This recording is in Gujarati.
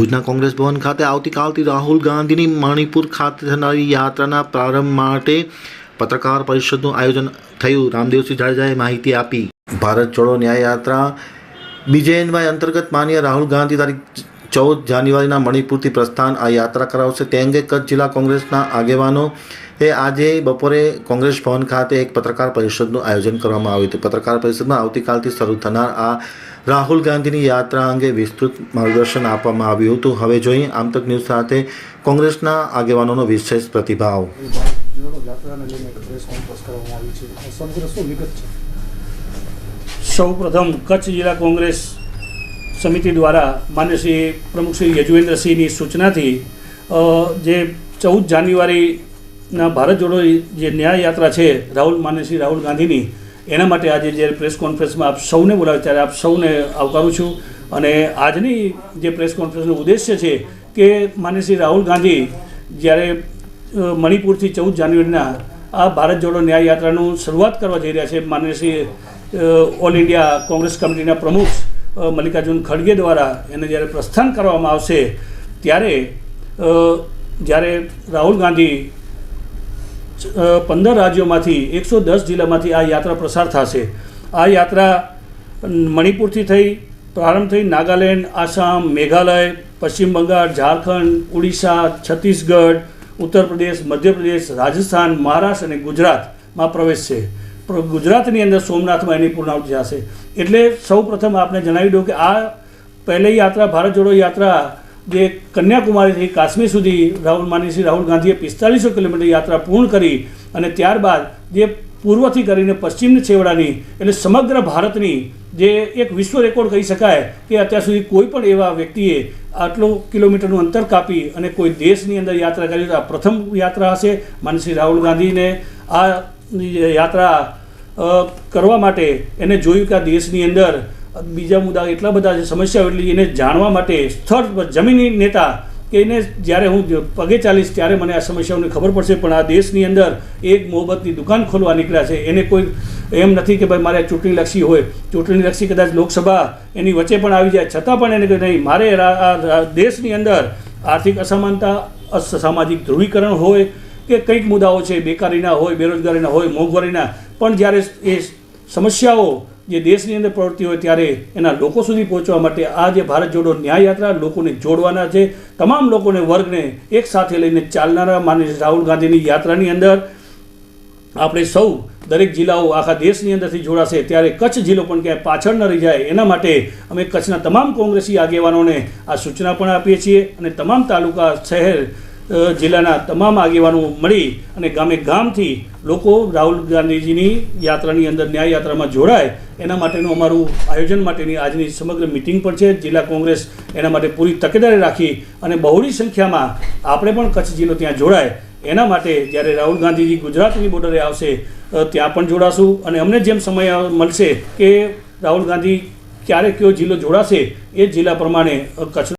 ભુજના કોંગ્રેસ ભવન ખાતે આવતીકાલથી રાહુલ ગાંધીની મણિપુર ખાતે થનારી યાત્રાના પ્રારંભ માટે પત્રકાર પરિષદનું આયોજન થયું. રામદેવસિંહ જાડેજાએ માહિતી આપી. ભારત છોડો ન્યાય યાત્રા બીજેએનવાય અંતર્ગત માન્ય રાહુલ ગાંધી તારીખ ચૌદ જાન્યુઆરીના મણિપુરથી પ્રસ્થાન આ યાત્રા કરાવશે. તે અંગે કચ્છ જિલ્લા કોંગ્રેસના આગેવાનો એ આજે બપોરે કોંગ્રેસ ભવન ખાતે એક પત્રકાર પરિષદનું આયોજન કરવામાં આવ્યું હતું. પત્રકાર પરિષદમાં આવતીકાલથી શરૂ થનાર આ રાહુલ ગાંધીની યાત્રા અંગે વિસ્તૃત માર્ગદર્શન આપવામાં આવ્યું હતું. હવે જોઈએ આમતક ન્યૂઝ સાથે કોંગ્રેસના આગેવાનોનો વિશેષ પ્રતિભાવ. સૌ પ્રથમ કચ્છ જિલ્લા કોંગ્રેસ સમિતિ દ્વારા માન્ય શ્રી પ્રમુખ શ્રી યજુવેન્દ્રસિંહની સૂચનાથી જે ચૌદ જાન્યુઆરીના ભારત જોડો જે ન્યાય યાત્રા છે, રાહુલ, માન્ય શ્રી રાહુલ ગાંધીની, એના માટે આજે જ્યારે પ્રેસ કોન્ફરન્સમાં આપ સૌને બોલાવે ત્યારે આપ સૌને આવકારું છું. અને આજની જે પ્રેસ કોન્ફરન્સનો ઉદ્દેશ્ય છે કે માન્ય શ્રી રાહુલ ગાંધી જ્યારે મણિપુરથી ચૌદ જાન્યુઆરીના આ ભારત જોડો ન્યાય યાત્રાનું શરૂઆત કરવા જઈ રહ્યા છે, માન્ય શ્રી ઓલ ઇન્ડિયા કોંગ્રેસ કમિટીના પ્રમુખ મલ્લિકાર્જુન ખડગે દ્વારા એને જ્યારે પ્રસ્થાન કરવામાં આવશે, ત્યારે જ્યારે રાહુલ ગાંધી પંદર રાજ્યોમાંથી એકસો દસ જિલ્લામાંથી આ યાત્રા પ્રસાર થશે. આ યાત્રા મણિપુરથી થઈ, પ્રારંભ થઈ નાગાલેન્ડ, આસામ, મેઘાલય, પશ્ચિમ બંગાળ, ઝારખંડ ઓડિશા છત્તીસગઢ, ઉત્તર પ્રદેશ મધ્યપ્રદેશ રાજસ્થાન, મહારાષ્ટ્ર અને ગુજરાતમાં પ્રવેશ છે પ્ર- ગુજરાતની અંદર સોમનાથમાં એની પૂર્ણાવતિ થશે. એટલે સૌ પ્રથમ આપને જણાવી દઉં કે આ પહેલી યાત્રા, ભારત જોડો યાત્રા જે કન્યાકુમારીથી કાશ્મીર સુધી રાહુલ માની શ્રી રાહુલ ગાંધીએ પિસ્તાલીસો કિલોમીટર યાત્રા પૂર્ણ કરી અને ત્યારબાદ જે પૂર્વથી કરીને પશ્ચિમની છેવડાની એટલે સમગ્ર ભારતની જે એક વિશ્વ રેકોર્ડ કહી શકાય કે અત્યાર સુધી કોઈ પણ એવા વ્યક્તિએ આટલું કિલોમીટરનું અંતર કાપી અને કોઈ દેશની અંદર યાત્રા કરી આ પ્રથમ યાત્રા હશે. માન્ય રાહુલ ગાંધીને આ યાત્રા કરવા માટે એને જોયું કે આ દેશની અંદર બીજા મુદ્દા એટલા બધા છે, સમસ્યાઓ એટલી એને જાણવા માટે સ્થળ પર જમીની નેતા કે એને જ્યારે હું પગે ચાલીશ ત્યારે મને આ સમસ્યાઓની ખબર પડશે, પણ આ દેશની અંદર એક મોહબ્બતની દુકાન ખોલવા નીકળ્યા છે. એને કોઈ એમ નથી કે ભાઈ મારે ચૂંટણીલક્ષી હોય. ચૂંટણીલક્ષી કદાચ લોકસભા એની વચ્ચે પણ આવી જાય. છતાં પણ એને કે નહીં, મારે આ દેશની અંદર આર્થિક અસમાનતા અસ- સામાજિક ધ્રુવીકરણ હોય કે કંઈક મુદ્દાઓ છે, બેકારીના હોય, બેરોજગારીના હોય, મોંઘવારીના, પણ જ્યારે એ સમસ્યાઓ જે દેશની અંદર પ્રવૃત્તિ હોય ત્યારે એના લોકો સુધી પહોંચવા માટે આ જે ભારત જોડો ન્યાય યાત્રા લોકોને જોડવાના છે, તમામ લોકોને, વર્ગને એક સાથે લઈને ચાલનારા માનીશ રાહુલ ગાંધીની યાત્રાની અંદર આપણે સૌ દરેક જિલ્લાઓ આખા દેશની અંદરથી જોડાશે, ત્યારે કચ્છ જિલ્લો પણ ક્યાંય પાછળ ન રહી જાય, એના માટે અમે કચ્છના તમામ કોંગ્રેસી આગેવાનોને આ સૂચના પણ આપીએ છીએ અને તમામ તાલુકા, શહેર જિલ્લાના તમામ આગેવાનો મળી અને ગામે ગામથી લોકો રાહુલ ગાંધીજીની યાત્રાની અંદર ન્યાય યાત્રામાં જોડાય, એના માટેનું અમારું આયોજન માટેની આજની સમગ્ર મિટિંગ પણ છે. જિલ્લા કોંગ્રેસ એના માટે પૂરી તકેદારી રાખી અને બહોળી સંખ્યામાં આપણે પણ કચ્છ જિલ્લો ત્યાં જોડાય. એના માટે જ્યારે રાહુલ ગાંધીજી ગુજરાતની બોર્ડરે આવશે ત્યાં પણ જોડાશું. અને અમને જેમ સમય મળશે કે રાહુલ ગાંધી ક્યારે કયો જિલ્લો જોડાશે, એ જિલ્લા પ્રમાણે કચ્છ